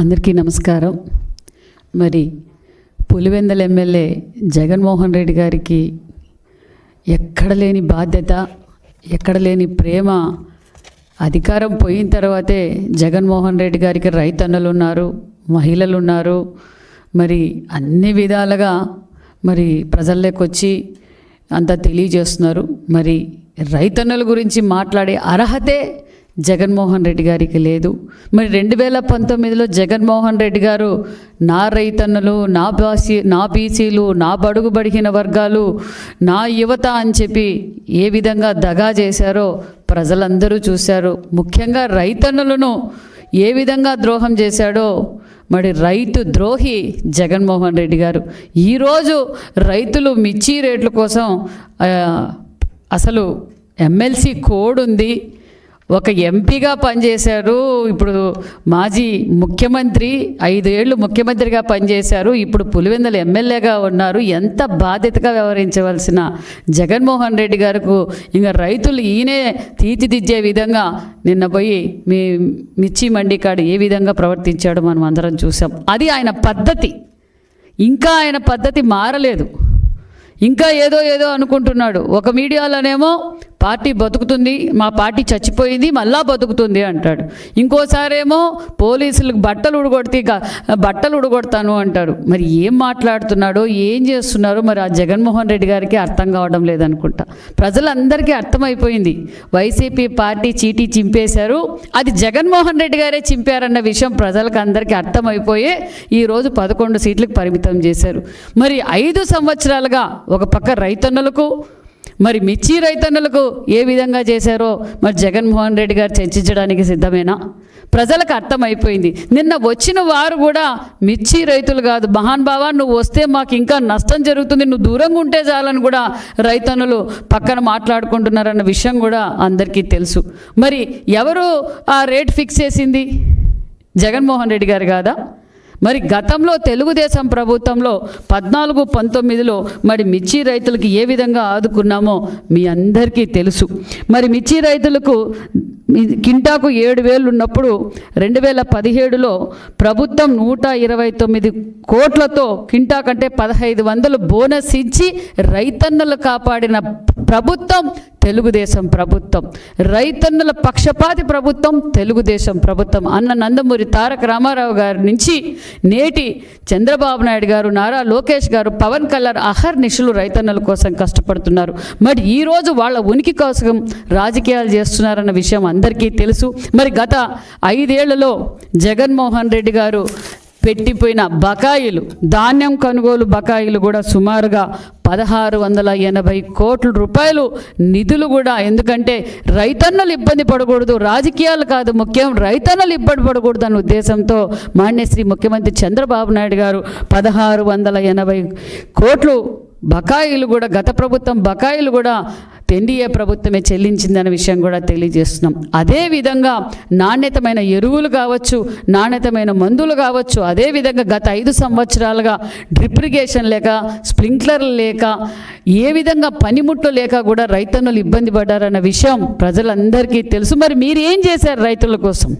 అందరికీ నమస్కారం. మరి పులివెందల ఎమ్మెల్యే జగన్మోహన్ రెడ్డి గారికి ఎక్కడ లేని బాధ్యత ఎక్కడ లేని ప్రేమ అధికారం పోయిన తర్వాతే జగన్మోహన్ రెడ్డి గారికి రైతన్నలు ఉన్నారు మహిళలు ఉన్నారు. మరి అన్ని విధాలుగా మరి ప్రజల్లోకి వచ్చి అంతా తెలియజేస్తున్నారు. మరి రైతన్నల గురించి మాట్లాడే అర్హతే జగన్మోహన్ రెడ్డి గారికి లేదు. మరి రెండు వేల పంతొమ్మిదిలో జగన్మోహన్ రెడ్డి గారు నా రైతన్నలు నా బాసి నా బీసీలు నా బడుగు బడిగిన వర్గాలు నా యువత అని చెప్పి ఏ విధంగా దగా చేశారో ప్రజలందరూ చూశారు. ముఖ్యంగా రైతన్నులను ఏ విధంగా ద్రోహం చేశాడో మరి రైతు ద్రోహి జగన్మోహన్ రెడ్డి గారు. ఈరోజు రైతులు మిర్చి రేట్ల కోసం అసలు ఎమ్మెల్సీ కోడ్ ఉంది ఒక ఎంపీగా పనిచేశారు. ఇప్పుడు మాజీ ముఖ్యమంత్రి ఐదేళ్ళు ముఖ్యమంత్రిగా పనిచేశారు. ఇప్పుడు పులివెందుల ఎమ్మెల్యేగా ఉన్నారు. ఎంత బాధ్యతగా వ్యవహరించవలసిన జగన్మోహన్ రెడ్డి గారికి ఇంకా రైతులు ఈయనే తీర్చిదిద్దే విధంగా నిన్న పోయి మీ మిర్చి మండి కాడ ఏ విధంగా ప్రవర్తించాడో మనం అందరం చూసాం అది ఆయన పద్ధతి. ఇంకా ఆయన పద్ధతి మారలేదు. ఇంకా ఏదో ఏదో అనుకుంటున్నాడు. ఒక మీడియాలోనేమో పార్టీ బతుకుతుంది మా పార్టీ చచ్చిపోయింది మళ్ళా బతుకుతుంది అంటాడు. ఇంకోసారేమో పోలీసులకు బట్టలు ఉడగొడితే బట్టలు ఉడగొడతాను అంటాడు. మరి ఏం మాట్లాడుతున్నాడో ఏం చేస్తున్నారో మరి ఆ జగన్మోహన్ రెడ్డి గారికి అర్థం కావడం లేదనుకుంటా. ప్రజలందరికీ అర్థమైపోయింది. వైసీపీ పార్టీ చీటీ చింపేశారు. అది జగన్మోహన్ రెడ్డి గారే చింపారన్న విషయం ప్రజలకు అందరికీ అర్థమైపోయే ఈరోజు పదకొండు సీట్లకు పరిమితం చేశారు. మరి ఐదు సంవత్సరాలుగా ఒక పక్క రైతన్నులకు మరి మిర్చి రైతన్నులకు ఏ విధంగా చేశారో మరి జగన్మోహన్ రెడ్డి గారు చర్చించడానికి సిద్ధమేనా? ప్రజలకు అర్థమైపోయింది. నిన్న వచ్చిన వారు కూడా మిర్చి రైతులు కాదు. మహాన్ బావా నువ్వు వస్తే మాకు ఇంకా నష్టం జరుగుతుంది. నువ్వు దూరంగా ఉంటే చాలని కూడా రైతన్నులు పక్కన మాట్లాడుకుంటున్నారన్న విషయం కూడా అందరికీ తెలుసు. మరి ఎవరు ఆ రేట్ ఫిక్స్ చేసింది? జగన్మోహన్ రెడ్డి గారు కాదా? మరి గతంలో తెలుగుదేశం ప్రభుత్వంలో పద్నాలుగు పంతొమ్మిదిలో మరి మిర్చి రైతులకు ఏ విధంగా ఆదుకున్నామో మీ అందరికీ తెలుసు. మరి మిర్చి రైతులకు కింటాకు ఏడు వేలు ఉన్నప్పుడు రెండు వేల పదిహేడులో ప్రభుత్వం నూట ఇరవై తొమ్మిది కోట్లతో కింటా కంటే పదహైదు వందలు బోనస్ ఇచ్చి రైతన్నులు కాపాడిన ప్రభుత్వం తెలుగుదేశం ప్రభుత్వం. రైతన్నుల పక్షపాతి ప్రభుత్వం తెలుగుదేశం ప్రభుత్వం. అన్న నందమూరి తారక రామారావు గారి నుంచి నేటి చంద్రబాబు నాయుడు గారు నారా లోకేష్ గారు పవన్ కళ్యాణ్ అహర్నిశలు రైతన్నుల కోసం కష్టపడుతున్నారు. మరి ఈరోజు వాళ్ళ ఉనికి కోసం రాజకీయాలు చేస్తున్నారన్న విషయం అందరికీ తెలుసు. మరి గత ఐదేళ్ళలో జగన్మోహన్ రెడ్డి గారు పెట్టిపోయిన బకాయిలు ధాన్యం కొనుగోలు బకాయిలు కూడా సుమారుగా పదహారు వందల ఎనభై కోట్ల రూపాయలు నిధులు కూడా. ఎందుకంటే రైతన్నలు ఇబ్బంది పడకూడదు రాజకీయాలు కాదు ముఖ్యం రైతన్నలు ఇబ్బంది పడకూడదు అన్న ఉద్దేశంతో మాన్యశ్రీ ముఖ్యమంత్రి చంద్రబాబు నాయుడు గారు పదహారు వందల ఎనభై కోట్లు బకాయిలు కూడా గత ప్రభుత్వం బకాయిలు కూడా ఎన్డీఏ ప్రభుత్వమే చెల్లించిందనే విషయం కూడా తెలియజేస్తున్నాం. అదేవిధంగా నాణ్యతమైన ఎరువులు కావచ్చు నాణ్యతమైన మందులు కావచ్చు అదేవిధంగా గత ఐదు సంవత్సరాలుగా డ్రిప్ ఇరిగేషన్ లేక స్ప్రింక్లర్లు లేక ఏ విధంగా పనిముట్లు లేక కూడా రైతన్నులు ఇబ్బంది పడ్డారన్న విషయం ప్రజలందరికీ తెలుసు. మరి మీరు ఏం చేశారు రైతుల కోసం?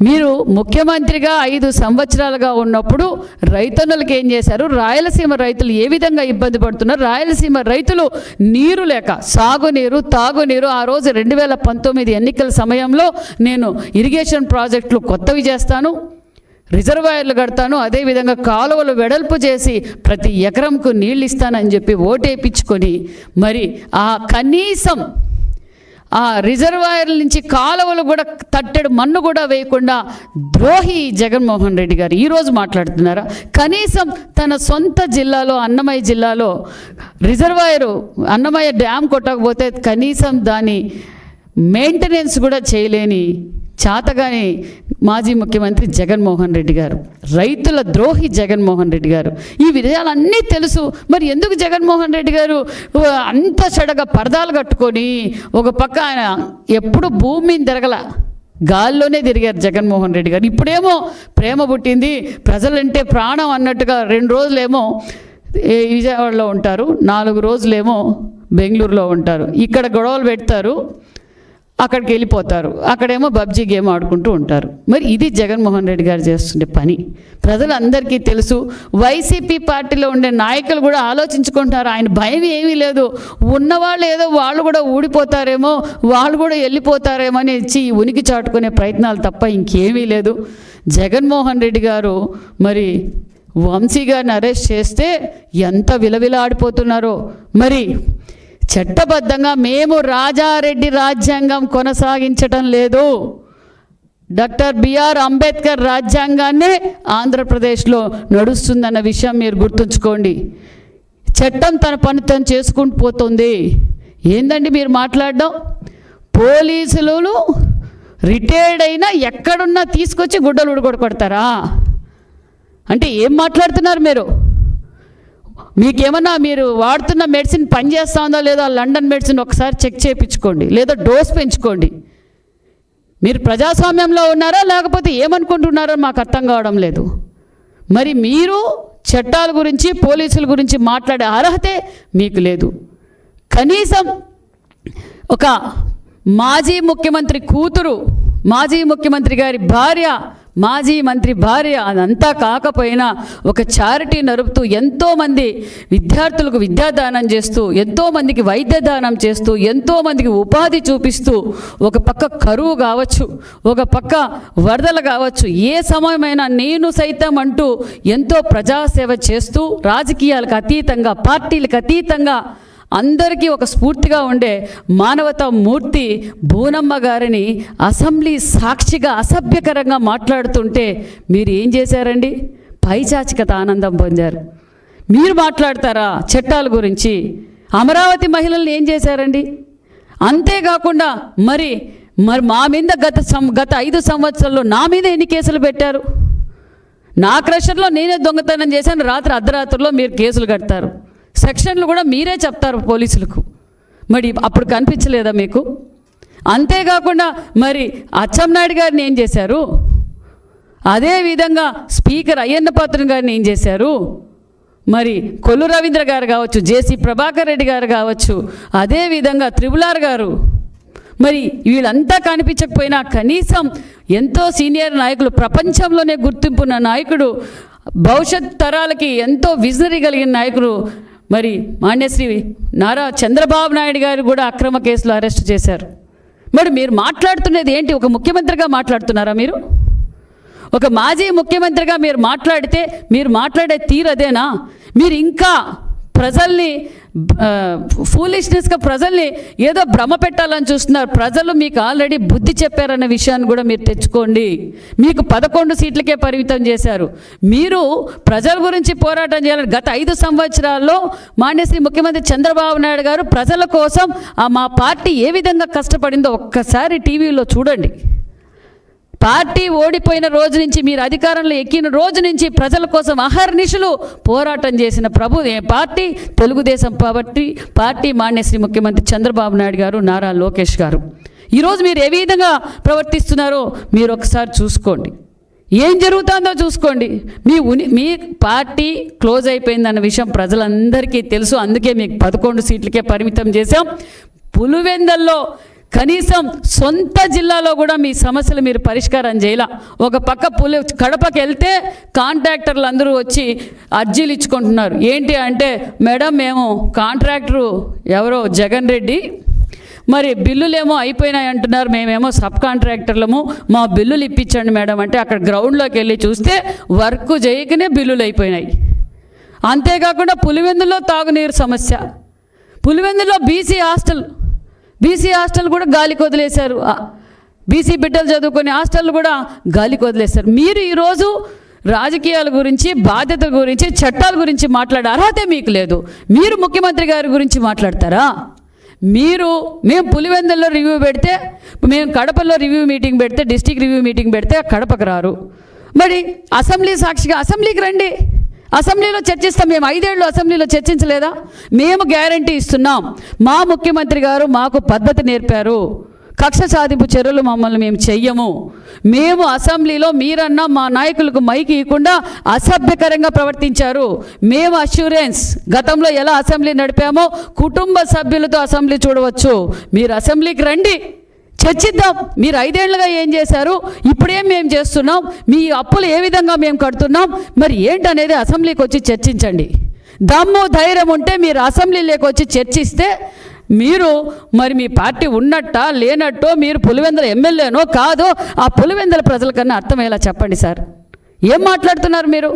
మీరు ముఖ్యమంత్రిగా ఐదు సంవత్సరాలుగా ఉన్నప్పుడు రైతన్నులకు ఏం చేశారు? రాయలసీమ రైతులు ఏ విధంగా ఇబ్బంది పడుతున్నారు? రాయలసీమ రైతులు నీరు లేక సాగునీరు తాగునీరు ఆ రోజు రెండు వేల పంతొమ్మిది ఎన్నికల సమయంలో నేను ఇరిగేషన్ ప్రాజెక్టులు కొత్తవి చేస్తాను రిజర్వాయర్లు కడతాను అదేవిధంగా కాలువలు వెడల్పు చేసి ప్రతి ఎకరంకు నీళ్ళు ఇస్తానని చెప్పి ఓటేపించుకొని మరి ఆ కనీసం ఆ రిజర్వాయర్ల నుంచి కాలువలు కూడా తట్టెడు మన్ను కూడా వేయకుండా ద్రోహి జగన్మోహన్ రెడ్డి గారు ఈరోజు మాట్లాడుతున్నారా? కనీసం తన సొంత జిల్లాలో అన్నమయ్య జిల్లాలో రిజర్వాయరు అన్నమయ్య డ్యామ్ కొట్టకపోతే కనీసం దాని మెయింటెనెన్స్ కూడా చేయలేని చాతగాని మాజీ ముఖ్యమంత్రి జగన్మోహన్ రెడ్డి గారు రైతుల ద్రోహి జగన్మోహన్ రెడ్డి గారు. ఈ విషయాలన్నీ తెలుసు. మరి ఎందుకు జగన్మోహన్ రెడ్డి గారు అంత చెడగా పరదాలు కట్టుకొని ఒక పక్క ఆయన ఎప్పుడు భూమి తిరగల గాల్లోనే తిరిగారు జగన్మోహన్ రెడ్డి గారు. ఇప్పుడేమో ప్రేమ పుట్టింది ప్రజలంటే ప్రాణం అన్నట్టుగా రెండు రోజులేమో విజయవాడలో ఉంటారు నాలుగు రోజులేమో బెంగళూరులో ఉంటారు. ఇక్కడ గొడవలు పెడతారు అక్కడికి వెళ్ళిపోతారు. అక్కడేమో పబ్జీ గేమ్ ఆడుకుంటూ ఉంటారు. మరి ఇది జగన్మోహన్ రెడ్డి గారు చేస్తుండే పని. ప్రజలందరికీ తెలుసు వైసీపీ పార్టీలో ఉండే నాయకులు కూడా ఆలోచించుకుంటారు. ఆయన భయం ఏమీ లేదు. ఉన్నవాళ్ళు ఏదో వాళ్ళు కూడా ఊడిపోతారేమో వాళ్ళు కూడా వెళ్ళిపోతారేమో అని ఇచ్చి ఉనికి చాటుకునే ప్రయత్నాలు తప్ప ఇంకేమీ లేదు. జగన్మోహన్ రెడ్డి గారు మరి వంశీ గారిని అరెస్ట్ చేస్తే ఎంత విలవిలాడిపోతున్నారో. మరి చట్టబద్ధంగా మేము రాజారెడ్డి రాజ్యాంగం కొనసాగించటం లేదు. డాక్టర్ బిఆర్ అంబేద్కర్ రాజ్యాంగాన్నే ఆంధ్రప్రదేశ్లో నడుస్తుందన్న విషయం మీరు గుర్తుంచుకోండి. చట్టం తన పని తను చేసుకుంటూ పోతుంది. ఏందండి మీరు మాట్లాడడం? పోలీసులు రిటైర్డ్ అయినా ఎక్కడున్నా తీసుకొచ్చి గుడ్డలు ఉడగొడ కొడతారా అంటే ఏం మాట్లాడుతున్నారు మీరు? మీకేమన్నా మీరు వాడుతున్న మెడిసిన్ పనిచేస్తా ఉందో లేదో లండన్ మెడిసిన్ ఒకసారి చెక్ చేయించుకోండి లేదా డోస్ పెంచుకోండి. మీరు ప్రజాస్వామ్యంలో ఉన్నారా లేకపోతే ఏమనుకుంటున్నారో మాకు అర్థం కావడం లేదు. మరి మీరు చట్టాల గురించి పోలీసుల గురించి మాట్లాడే అర్హతే మీకు లేదు. కనీసం ఒక మాజీ ముఖ్యమంత్రి కూతురు మాజీ ముఖ్యమంత్రి గారి భార్య మాజీ మంత్రి భార్య అదంతా కాకపోయినా ఒక చారిటీ నడుపుతూ ఎంతోమంది విద్యార్థులకు విద్యాదానం చేస్తూ ఎంతోమందికి వైద్య దానం చేస్తూ ఎంతోమందికి ఉపాధి చూపిస్తూ ఒక పక్క కరువు కావచ్చు ఒక పక్క వరదలు కావచ్చు ఏ సమయమైనా నేను సైతం అంటూ ఎంతో ప్రజాసేవ చేస్తూ రాజకీయాలకు అతీతంగా పార్టీలకు అతీతంగా అందరికీ ఒక స్ఫూర్తిగా ఉండే మానవతా మూర్తి బూనమ్మ గారిని అసెంబ్లీ సాక్షిగా అసభ్యకరంగా మాట్లాడుతుంటే మీరు ఏం చేశారండి? పైచాచికత ఆనందం పొందారు. మీరు మాట్లాడతారా చట్టాల గురించి? అమరావతి మహిళల్ని ఏం చేశారండి? అంతేకాకుండా మరి మరి మా మీద గత సం గత ఐదు సంవత్సరాల్లో నా మీద ఎన్ని కేసులు పెట్టారు? నా క్రషర్లో నేనే దొంగతనం చేశాను రాత్రి అర్ధరాత్రిలో మీరు కేసులు కడతారు. సెక్షన్లు కూడా మీరే చెప్తారు పోలీసులకు. మరి అప్పుడు కనిపించలేదా మీకు? అంతేకాకుండా మరి అచ్చెన్నాయుడు గారిని ఏం చేశారు? అదేవిధంగా స్పీకర్ అయ్యన్న పాత్రన్ గారిని ఏం చేశారు? మరి కొల్లు రవీంద్ర గారు కావచ్చు జేసీ ప్రభాకర్ రెడ్డి గారు కావచ్చు అదేవిధంగా త్రిబులార్ గారు. మరి వీళ్ళంతా కనిపించకపోయినా కనీసం ఎంతో సీనియర్ నాయకులు ప్రపంచంలోనే గుర్తింపున్న నాయకుడు భవిష్యత్ తరాలకి ఎంతో విజనరీ కలిగిన నాయకుడు మరి మాన్యశ్రీ నారా చంద్రబాబు నాయుడు గారు కూడా అక్రమ కేసులో అరెస్ట్ చేశారు. మరి మీరు మాట్లాడుతున్నది ఏంటి? ఒక ముఖ్యమంత్రిగా మాట్లాడుతున్నారా మీరు? ఒక మాజీ ముఖ్యమంత్రిగా మీరు మాట్లాడితే మీరు మాట్లాడే తీరు అదేనా? మీరు ఇంకా ప్రజల్ని ఫూలిష్నెస్గా ప్రజల్ని ఏదో భ్రమ పెట్టాలని చూస్తున్నారు. ప్రజలు మీకు ఆల్రెడీ బుద్ధి చెప్పారన్న విషయాన్ని కూడా మీరు తెచ్చుకోండి. మీకు పదకొండు సీట్లకే పరిమితం చేశారు. మీరు ప్రజల గురించి పోరాటం చేయాలని గత ఐదు సంవత్సరాల్లో మాన్యశ్రీ ముఖ్యమంత్రి చంద్రబాబు నాయుడు గారు ప్రజల కోసం ఆ మా పార్టీ ఏ విధంగా కష్టపడిందో ఒక్కసారి టీవీలో చూడండి. పార్టీ ఓడిపోయిన రోజు నుంచి మీరు అధికారంలో ఎక్కిన రోజు నుంచి ప్రజల కోసం అహర్నిశలు పోరాటం చేసిన ప్రభు పార్టీ? తెలుగుదేశం పార్టీ పార్టీ మాన్యశ్రీ ముఖ్యమంత్రి చంద్రబాబు నాయుడు గారు నారా లోకేష్ గారు. ఈరోజు మీరు ఏ విధంగా ప్రవర్తిస్తున్నారో మీరు ఒకసారి చూసుకోండి. ఏం జరుగుతుందో చూసుకోండి. మీ ఉని మీ పార్టీ క్లోజ్ అయిపోయిందన్న విషయం ప్రజలందరికీ తెలుసు. అందుకే మీకు పదకొండు సీట్లకే పరిమితం చేశాం. పులివెందల్లో కనీసం సొంత జిల్లాలో కూడా మీ సమస్యలు మీరు పరిష్కారం చేయాల. ఒక పక్క పులి కడపకి వెళ్తే కాంట్రాక్టర్లు అందరూ వచ్చి అర్జీలు ఇచ్చుకుంటున్నారు. ఏంటి అంటే మేడం మేము కాంట్రాక్టరు ఎవరో జగన్ రెడ్డి. మరి బిల్లులేమో అయిపోయినాయి అంటున్నారు. మేమేమో సబ్ కాంట్రాక్టర్లము. మా బిల్లులు ఇప్పించండి మేడం అంటే అక్కడ గ్రౌండ్లోకి వెళ్ళి చూస్తే వర్క్ చేయకనే బిల్లులు అయిపోయినాయి. అంతేకాకుండా పులివెందులో తాగునీరు సమస్య. పులివెందులో బీసీ హాస్టల్ బీసీ హాస్టల్ కూడా గాలికి వదిలేశారు బీసీ బిడ్డలు చదువుకునే హాస్టల్ కూడా గాలికి వదిలేశారు మీరు ఈరోజు రాజకీయాల గురించి బాధ్యతల గురించి చట్టాల గురించి మాట్లాడే అర్హత మీకు లేదు. మీరు ముఖ్యమంత్రి గారి గురించి మాట్లాడతారా? మీరు మేము పులివెందుల్లో రివ్యూ పెడితే మేము కడపలో రివ్యూ మీటింగ్ పెడితే డిస్టిక్ రివ్యూ మీటింగ్ పెడితే కడపకు రారు. మరి అసెంబ్లీ సాక్షిగా అసెంబ్లీకి రండి. అసెంబ్లీలో చర్చిస్తాం మేము. ఐదేళ్ళు అసెంబ్లీలో చర్చించలేదా? మేము గ్యారంటీ ఇస్తున్నాం. మా ముఖ్యమంత్రి గారు మాకు పద్ధతి నేర్పారు. కక్ష సాధింపు చర్యలు మమ్మల్ని మేము చెయ్యము. మేము అసెంబ్లీలో మీరన్నా మా నాయకులకు మైకి ఇవ్వకుండా అసభ్యకరంగా ప్రవర్తించారు. మేము అష్యూరెన్స్ గతంలో ఎలా అసెంబ్లీ నడిపామో కుటుంబ సభ్యులతో అసెంబ్లీ చూడవచ్చు. మీరు అసెంబ్లీకి రండి. చర్చిద్దాం. మీరు ఐదేళ్ళుగా ఏం చేశారు? ఇప్పుడేం మేము చేస్తున్నాం. మీ అప్పులు ఏ విధంగా మేము కడుతున్నాం? మరి ఏంటనేది అసెంబ్లీకి వచ్చి చర్చించండి. దమ్ము ధైర్యం ఉంటే మీరు అసెంబ్లీలోకి వచ్చి చర్చిస్తే మీరు మరి మీ పార్టీ ఉన్నట్టా లేనట్టో మీరు పులివెందుల ఎమ్మెల్యేనో కాదో ఆ పులివెందుల ప్రజలకన్నా అర్థమయ్యేలా చెప్పండి సార్. ఏం మాట్లాడుతున్నారు మీరు?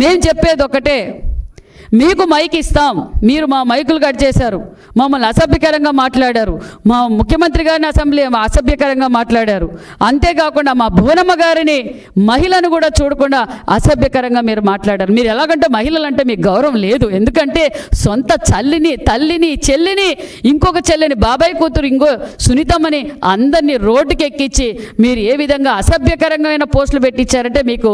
మేము చెప్పేది ఒకటే మీకు మైక్ ఇస్తాం. మీరు మా మైకులు కట్ చేశారు. మమ్మల్ని అసభ్యకరంగా మాట్లాడారు. మా ముఖ్యమంత్రి గారిని అసెంబ్లీ అసభ్యకరంగా మాట్లాడారు. అంతేకాకుండా మా భువనమ్మ గారిని మహిళను కూడా చూడకుండా అసభ్యకరంగా మీరు మాట్లాడారు. మీరు ఎలాగంటే మహిళలు అంటే మీకు గౌరవం లేదు. ఎందుకంటే సొంత చల్లిని తల్లిని చెల్లిని ఇంకొక చెల్లిని బాబాయ్ కూతురు ఇంకో సునీతమ్మని అందరినీ రోడ్డుకి ఎక్కించి మీరు ఏ విధంగా అసభ్యకరమైన పోస్టులు పెట్టించారంటే మీకు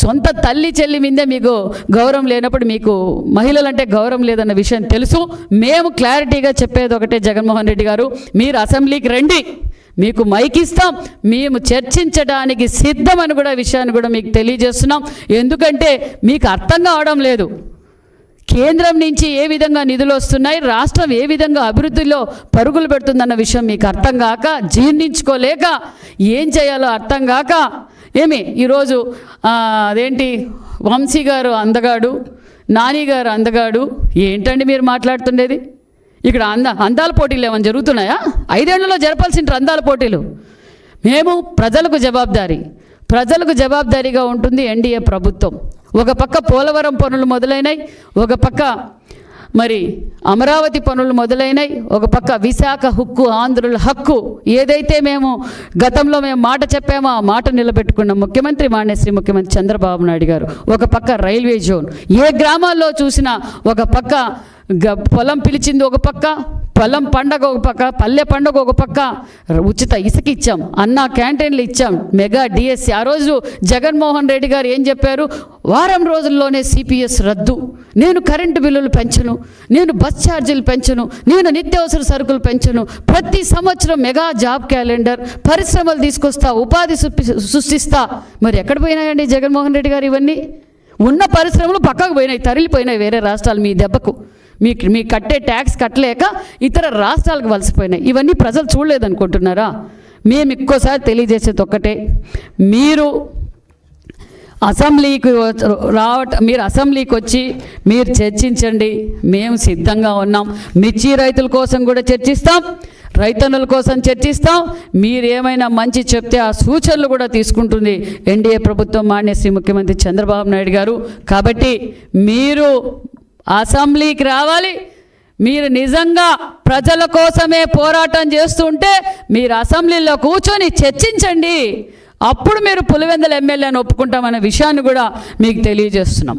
సొంత తల్లి చెల్లి మీదే మీకు గౌరవం లేనప్పుడు మీకు మహిళలంటే గౌరవం లేదన్న విషయం తెలుసు. మేము క్లారిటీగా చెప్పేది ఒకటే జగన్మోహన్ రెడ్డి గారు. మీరు అసెంబ్లీకి రండి. మీకు మైక్ ఇస్తాం. మేము చర్చించడానికి సిద్ధమని కూడా విషయాన్ని కూడా మీకు తెలియజేస్తున్నాం. ఎందుకంటే మీకు అర్థం కావడం లేదు. కేంద్రం నుంచి ఏ విధంగా నిధులు వస్తున్నాయి రాష్ట్రం ఏ విధంగా అభివృద్ధిలో పరుగులు పెడుతుందన్న విషయం మీకు అర్థం కాక జీర్ణించుకోలేక ఏం చేయాలో అర్థం కాక ఏమి? ఈరోజు అదేంటి? వంశీ గారు అందగాడు నానిగారు అందగాడు ఏంటండి మీరు మాట్లాడుతుండేది? ఇక్కడ అంద అందాల పోటీలు ఏమైనా జరుగుతున్నాయా? ఐదేళ్ళలో జరపాల్సిన అందాల పోటీలు. మేము ప్రజలకు జవాబుదారీ ప్రజలకు జవాబుదారీగా ఉంటుంది ఎన్డీఏ ప్రభుత్వం. ఒక పక్క పోలవరం పనులు మొదలైనాయి ఒక పక్క మరి అమరావతి పనులు మొదలైనాయి ఒక పక్క విశాఖ హక్కు ఆంధ్రుల హక్కు ఏదైతే మేము గతంలో మేము మాట చెప్పామో ఆ మాట నిలబెట్టుకున్న. ముఖ్యమంత్రి మాన్యశ్రీ ముఖ్యమంత్రి చంద్రబాబు నాయుడు గారు. ఒక పక్క రైల్వే జోన్. ఏ గ్రామాల్లో చూసినా ఒక పక్క గ పొలం పిలిచింది ఒక పక్క పొలం పండగ ఒక పక్క పల్లె పండగ ఒక పక్క ఉచిత ఇసుక ఇచ్చాం అన్నా క్యాంటీన్లు ఇచ్చాం మెగా డిఎస్సి. ఆ రోజు జగన్మోహన్ రెడ్డి గారు ఏం చెప్పారు? వారం రోజుల్లోనే సిపిఎస్ రద్దు. నేను కరెంటు బిల్లులు పెంచను నేను బస్ ఛార్జీలు పెంచను నేను నిత్యావసర సరుకులు పెంచను. ప్రతి సంవత్సరం మెగా జాబ్ క్యాలెండర్ పరిశ్రమలు తీసుకొస్తా ఉపాధి సృష్టి- సృష్టిస్తా. మరి ఎక్కడ పోయినాయండి జగన్మోహన్ రెడ్డి గారు ఇవన్నీ? ఉన్న పరిశ్రమలు పక్కకు పోయినాయి తరిలిపోయినాయి వేరే రాష్ట్రాలు మీ దెబ్బకు. మీ మీ కట్టే ట్యాక్స్ కట్టలేక ఇతర రాష్ట్రాలకు వలసిపోయినాయి. ఇవన్నీ ప్రజలు చూడలేదనుకుంటున్నారా? మేము ఇంకోసారి తెలియజేసేది ఒక్కటే. మీరు అసెంబ్లీకి రావట మీరు అసెంబ్లీకి వచ్చి మీరు చర్చించండి. మేము సిద్ధంగా ఉన్నాం. మిర్చి రైతుల కోసం కూడా చర్చిస్తాం. రైతన్నుల కోసం చర్చిస్తాం. మీరు ఏమైనా మంచి చెప్తే ఆ సూచనలు కూడా తీసుకుంటుంది ఎన్డీఏ ప్రభుత్వం మాన్యశ్రీ ముఖ్యమంత్రి చంద్రబాబు నాయుడు గారు. కాబట్టి మీరు అసెంబ్లీకి రావాలి. మీరు నిజంగా ప్రజల కోసమే పోరాటం చేస్తుంటే మీరు అసెంబ్లీలో కూర్చొని చర్చించండి. అప్పుడు మీరు పులివెందుల ఎమ్మెల్యేని ఒప్పుకుంటామనే విషయాన్ని కూడా మీకు తెలియజేస్తున్నాం.